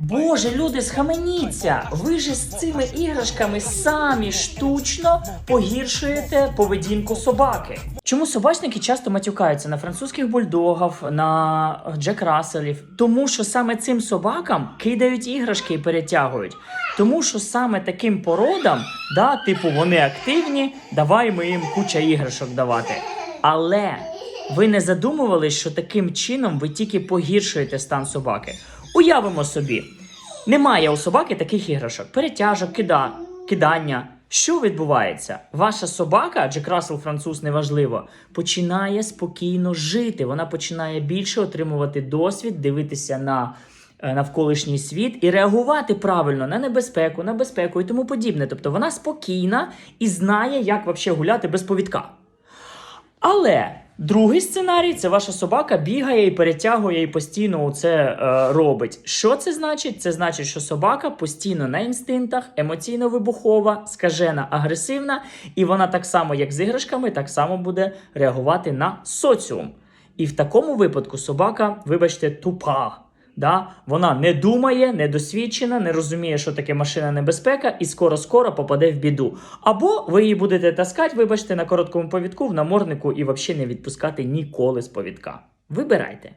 Боже, люди, схаменіться! Ви же з цими іграшками самі штучно погіршуєте поведінку собаки. Чому собачники часто матюкаються на французьких бульдогів, на Джек Расселів? Тому що саме цим собакам кидають іграшки і перетягують. Тому що саме таким породам, да, типу, вони активні, давай ми їм куча іграшок давати. Але ви не задумувались, що таким чином ви тільки погіршуєте стан собаки. Уявимо собі, немає у собаки таких іграшок, перетяжок, кида, кидання. Що відбувається? Ваша собака, Джек Рассел француз, неважливо, починає спокійно жити. Вона починає більше отримувати досвід, дивитися на е, навколишній світ і реагувати правильно на небезпеку, на безпеку і тому подібне. Тобто вона спокійна і знає, як взагалі гуляти без повідка. Але другий сценарій це ваша собака бігає і перетягує і постійно це е, робить. Що це значить? Це значить, що собака постійно на інстинктах, емоційно вибухова, скажена, агресивна, і вона так само, як з іграшками, так само буде реагувати на соціум. І в такому випадку собака, вибачте, тупа. Да? Вона не думає, не досвідчена, не розуміє, що таке машина небезпека, і скоро-скоро попаде в біду. Або ви її будете таскати, вибачте, на короткому повідку в наморнику і взагалі не відпускати ніколи з повідка. Вибирайте.